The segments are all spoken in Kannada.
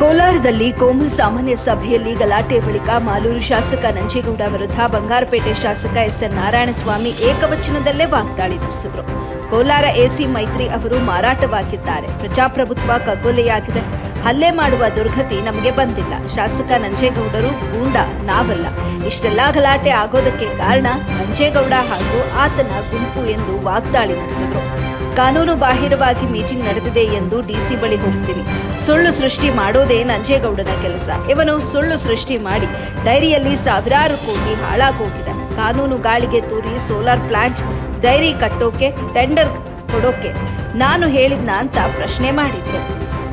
ಕೋಲಾರದಲ್ಲಿ ಕೋಮಲ್ ಸಾಮಾನ್ಯ ಸಭೆಯಲ್ಲಿ ಗಲಾಟೆ ಬಳಿಕ ಮಾಲೂರು ಶಾಸಕ ನಂಜೇಗೌಡ ವಿರುದ್ಧ ಬಂಗಾರಪೇಟೆ ಶಾಸಕ ಎಸ್ ಎನ್ ನಾರಾಯಣಸ್ವಾಮಿ ಏಕವಚನದಲ್ಲೇ ವಾಗ್ದಾಳಿ ನಡೆಸಿದರು. ಕೋಲಾರ ಎಸಿ ಮೈತ್ರಿ ಅವರು ಮಾರಾಟವಾಗಿದ್ದಾರೆ. ಪ್ರಜಾಪ್ರಭುತ್ವ ಕಗ್ಗೊಲೆಯಾಗಿದೆ. ಹಲ್ಲೆ ಮಾಡುವ ದುರ್ಗತಿ ನಮಗೆ ಬಂದಿಲ್ಲ. ಶಾಸಕ ನಂಜೇಗೌಡರು ಗೂಂಡ, ನಾವಲ್ಲ. ಇಷ್ಟೆಲ್ಲ ಗಲಾಟೆ ಆಗೋದಕ್ಕೆ ಕಾರಣ ನಂಜೇಗೌಡ ಹಾಗೂ ಆತನ ಗುಂಪು ಎಂದು ವಾಗ್ದಾಳಿ ನಡೆಸಿದರು. ಕಾನೂನು ಬಾಹಿರವಾಗಿ ಮೀಟಿಂಗ್ ನಡೆದಿದೆ ಎಂದು ಡಿಸಿ ಬಳಿ ಹೋಗ್ತೀನಿ ಸುಳ್ಳು ಸೃಷ್ಟಿ ಮಾಡೋದೇ ನಂಜೇಗೌಡನ ಕೆಲಸ. ಇವನು ಸುಳ್ಳು ಸೃಷ್ಟಿ ಮಾಡಿ ಡೈರಿಯಲ್ಲಿ ಸಾವಿರಾರು ಕೋಟಿ ಹಾಳಾಗೋಗಿದೆ. ಕಾನೂನು ಗಾಳಿಗೆ ತೂರಿ ಸೋಲಾರ್ ಪ್ಲಾಂಟ್, ಡೈರಿ ಕಟ್ಟೋಕೆ, ಟೆಂಡರ್ ಕೊಡೋಕೆ ನಾನು ಹೇಳಿದ್ನ ಅಂತ ಪ್ರಶ್ನೆ ಮಾಡಿದ್ರು.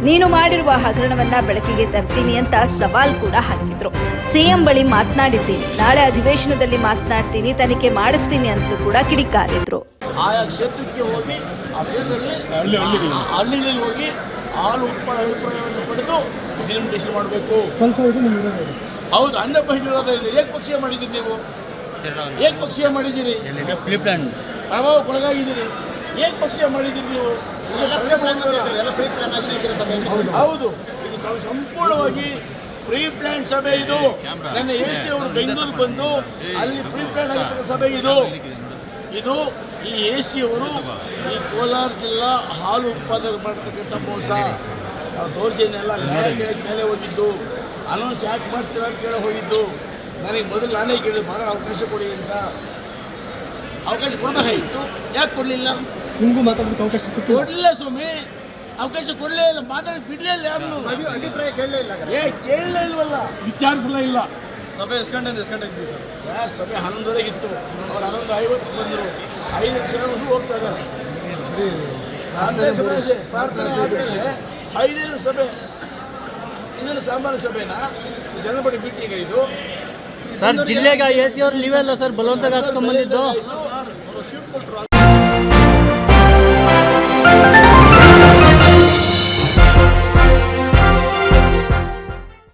ನೀನು ಮಾಡಿರುವ ಹಗರಣವನ್ನ ಬೆಳಕಿಗೆ ತರ್ತೀನಿ ಅಂತ ಸವಾಲ್ ಕೂಡ ಹಾಕಿದ್ರು. ಸಿಎಂ ಬಳಿ ಮಾತನಾಡಿದ್ದೀನಿ. ನಾಳೆ ಅಧಿವೇಶನದಲ್ಲಿ ಮಾತನಾಡ್ತೀನಿ, ತನಿಖೆ ಮಾಡಿಸ್ತೀನಿ ಅಂತಲೂ ಕೂಡ ಕಿಡಿಕಾರಿದ್ರು. ಆಯಾ ಕ್ಷೇತ್ರಕ್ಕೆ ಹೋಗಿ ಕ್ಷೇತ್ರದಲ್ಲಿ ಆ ಹಳ್ಳಿಗಳಲ್ಲಿ ಹೋಗಿ ಹಾಲು ಉತ್ಪಾದ ಅಭಿಪ್ರಾಯವನ್ನು ಪಡೆದು ಡಿಲಿಮಿಟೇಷನ್ ಮಾಡಬೇಕು. ಸ್ವಲ್ಪ ಇದು ನಿಮ್ಗೆ ಇರೋದು ಇದು. ಹೌದು ಹಂಡ್ರೆಡ್ ಪರ್ಸೆಂಟ್ ವಿರೋಧ ಇದೆ. ಏಕಪಕ್ಷೀಯ ಮಾಡಿದ್ದೀರಿ ನೀವು? ಏಕಪಕ್ಷೀಯ ಮಾಡಿದ್ದೀರಿ? ಪ್ರಭಾವಕ್ಕೊಳಗಾಗಿದ್ದೀರಿ ಏಕಪಕ್ಷೀಯ ಮಾಡಿದ್ದೀರಿ ನೀವು? ಹೌದು. ಇದು ಸಂಪೂರ್ಣವಾಗಿ ಪ್ರೀ ಪ್ಲಾನ್ ಸಭೆ ಇದು. ನನ್ನ ಎ ಸಿ ಅವರು ಬೆಂಗಳೂರಿಗೆ ಬಂದು ಅಲ್ಲಿ ಪ್ರೀ ಪ್ಲಾನ್ ಆಗಿರ್ತಕ್ಕ ಸಭೆ ಇದು. ಇದು ಈ ಎ ಸಿಯವರು ಈ ಕೋಲಾರ ಜಿಲ್ಲಾ ಹಾಲು ಉತ್ಪಾದನೆ ಮಾಡ್ತಕ್ಕಂಥ ಮೋಸ. ನಾವು ದೌರ್ಜನ್ಯ ಎಲ್ಲ ನ್ಯಾಯ ಕೇಳಕ್ಕೆ ಮೇಲೆ ಹೋಗಿದ್ದು. ಅನೌನ್ಸ್ ಯಾಕೆ ಮಾಡ್ತೀರಾ ಅಂತ ಕೇಳಿ ಹೋಗಿದ್ದು. ನನಗೆ ಮೊದಲು ನಾನೇ ಕೇಳಿ ಮಾಡೋ ಅವಕಾಶ ಕೊಡಿ ಅಂತ. ಅವಕಾಶ ಕೊಡಬೇಕಾಗಿತ್ತು ಯಾಕೆ ಕೊಡಲಿಲ್ಲ? ನಿಮಗೂ ಮಾತಾಡೋದಕ್ಕೆ ಅವಕಾಶ ಕೊಡಲಿಲ್ಲ ಸ್ವಾಮಿ. ಅವಕಾಶ ಕೊಡಲೇ ಇಲ್ಲ ಮಾತಾಡಿ ಬಿಡಲೇ ಇಲ್ಲ ಯಾರು ಅಭಿಪ್ರಾಯ ಕೇಳಲೇ ಇಲ್ಲ ಏ ಕೇಳಲೇ ಇಲ್ವಲ್ಲ? ವಿಚಾರಿಸಲೇ ಇಲ್ಲ. ಸಭೆ ಎಷ್ಟು ಗಂಟೆ ಎಷ್ಟು ಗಂಟೆ ಇದ್ದೀವಿ ಸರ್? ಸರ್ ಸಭೆ ಹನ್ನೊಂದುವರೆಗಿತ್ತು ಅವ್ರು ಹನ್ನೊಂದು ಐವತ್ತು ಬಂದರು. ಐದು ಕ್ಷಣ ಹೋಗ್ತಾ ಇದ್ದಾರೆ. ಪ್ರಾರ್ಥನೆ ಆದಮೇಲೆ ಐದೇನು ಸಭೆ ಇದನ್ನು ಸಾಮಾನ್ಯ ಸಭೆನಾ? ಜನಪಡಿ ಮೀಟಿಂಗ್ ಇದು? ಸರ್ ಜಿಲ್ಲೆಗೆ ಎ ಸಿ ಅವ್ರು ನೀವೇ ಅಲ್ಲ ಸರ್ ಬಲವಂತ ಕೊಟ್ಟರು